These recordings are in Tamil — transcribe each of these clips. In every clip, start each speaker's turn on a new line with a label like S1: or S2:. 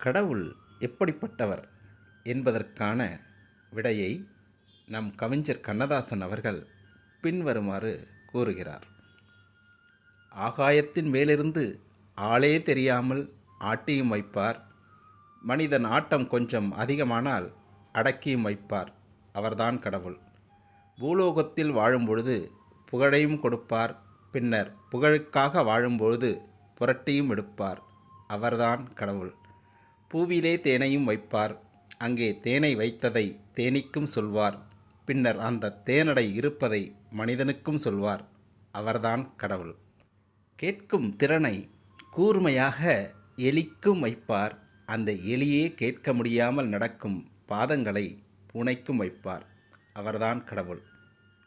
S1: கடவுள் எப்படிப்பட்டவர் என்பதற்கான விடையை நம் கவிஞர் கண்ணதாசன் அவர்கள் பின்வருமாறு கூறுகிறார். ஆகாயத்தின் மேலிருந்து ஆளே தெரியாமல் ஆட்டியும் வைப்பார். மனிதன் ஆட்டம் கொஞ்சம் அதிகமானால் அடக்கியும் வைப்பார். அவர்தான் கடவுள். பூலோகத்தில் வாழும்பொழுது புகழையும் கொடுப்பார். பின்னர் புகழுக்காக வாழும்பொழுது புரட்டியும் எடுப்பார். அவர்தான் கடவுள். பூவிலே தேனையும் வைப்பார். அங்கே தேனை வைத்ததை தேனிக்கும் சொல்வார். பின்னர் அந்த தேனடை இருப்பதை மனிதனுக்கும் சொல்வார். அவர்தான் கடவுள். கேட்கும் திறனை கூர்மையாக எலிக்கும் வைப்பார். அந்த எலியே கேட்க முடியாமல் நடக்கும் பாதங்களை பூனைக்கும் வைப்பார். அவர்தான் கடவுள்.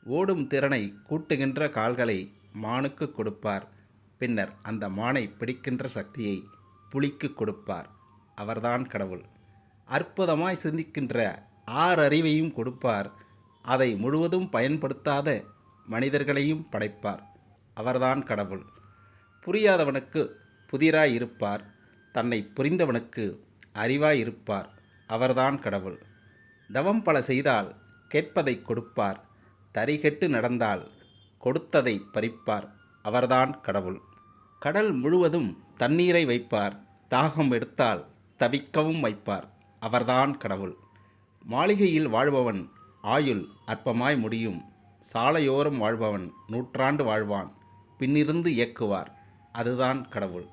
S1: ஓடும் திறனை கூட்டுகின்ற கால்களை மானுக்கு கொடுப்பார். பின்னர் அந்த மானை பிடிக்கின்ற சக்தியை புலிக்கு கொடுப்பார். அவர்தான் கடவுள். அற்புதமாய் சிந்திக்கின்ற ஆறறிவையும் கொடுப்பார். அதை முழுவதும் பயன்படுத்தாத மனிதர்களையும் படைப்பார். அவர்தான் கடவுள். புரியாதவனுக்கு புதிராய் இருப்பார் தன்னை புரிந்தவனுக்கு அறிவாய் இருப்பார் அவர்தான் கடவுள். தவம் பல செய்தால் கேட்பதை கொடுப்பார். தரிகெட்டு நடந்தால் கொடுத்ததை பறிப்பார். அவர்தான் கடவுள். கடல் முழுவதும் தண்ணீரை வைப்பார். தாகம் எடுத்தால் தவிக்கவும் வைப்பார். அவர்தான் கடவுள். மாளிகையில் வாழ்பவன் ஆயுள் அற்பமாய் முடியும். சாலையோரம் வாழ்பவன் நூற்றாண்டு வாழ்வான். பின்னிருந்து இயக்குவார். அதுதான் கடவுள்.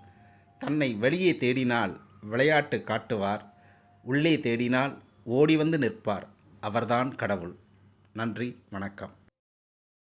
S1: தன்னை வெளியே தேடினால் விளையாட்டு காட்டுவார். உள்ளே தேடினால் ஓடி வந்து நிற்பார். அவர்தான் கடவுள். நன்றி வணக்கம்.